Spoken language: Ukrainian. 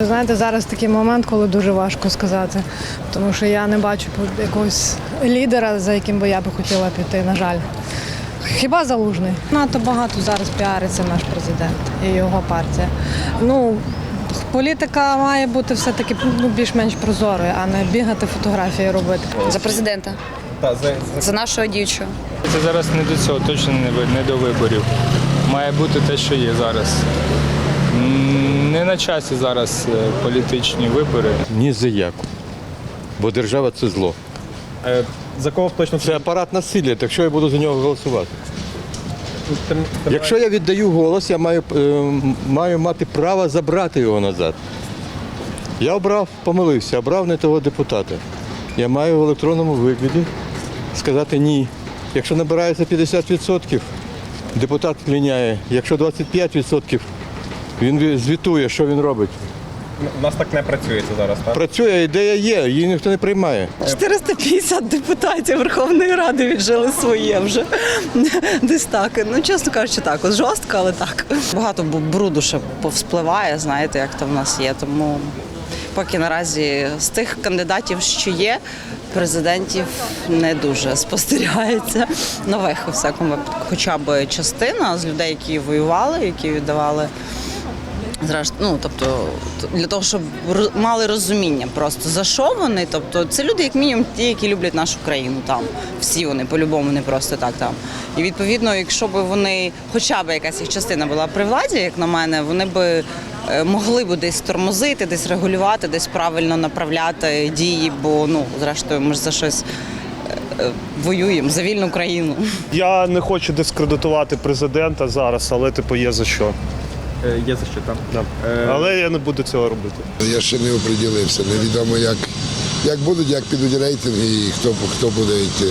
Знаєте, зараз такий момент, коли дуже важко сказати, тому що я не бачу якогось лідера, за яким би я би хотіла піти, на жаль. Хіба залужний? Надто багато зараз піариться наш президент і його партія. Ну, політика має бути все-таки ну, більш-менш прозорою, а не бігати фотографії робити. За президента, Та, за, за... за нашого діючого. Це зараз не до цього, точно не, ви- не до виборів. Має бути те, що є зараз. Не на часі зараз е, політичні вибори. Ні за яку. Бо держава це зло. Е, за кого точно Це апарат насилля, так що я буду за нього голосувати? Якщо я віддаю голос, я маю, е, маю мати право забрати його назад. Я обрав, помилився, обрав не того депутата. Я маю в електронному вигляді сказати ні. Якщо набирається 50%, депутат ліняє. Якщо 25%, він звітує, що він робить. У нас так не працюється зараз, так? Працює, ідея є, її ніхто не приймає. 450 депутатів Верховної Ради віджили своє вже. Десь так. Ну, чесно кажучи, так. От жорстко, але так. Багато бруду ще повспливає, знаєте, як то в нас є. Тому поки наразі з тих кандидатів, що є, президентів не дуже спостерігається нових у всякому випадку. Хоча б частина з людей, які воювали, які віддавали. Зрештою, ну тобто для того, щоб мали розуміння просто за що вони. Тобто, це люди, як мінімум, ті, які люблять нашу країну там. Всі вони по-любому не просто так там. І відповідно, якщо б вони, хоча б якась їх частина була при владі, як на мене, вони би е, могли б десь тормозити, десь регулювати, десь правильно направляти дії, бо ну зрештою ми ж за щось е, е, воюємо за вільну країну. Я не хочу дискредитувати президента зараз, але типу є за що. Е, є за що там. Да. Але я не буду цього робити. Я ще не оприділився. Невідомо, як, як будуть, як підуть рейтинги і хто, хто буде йти.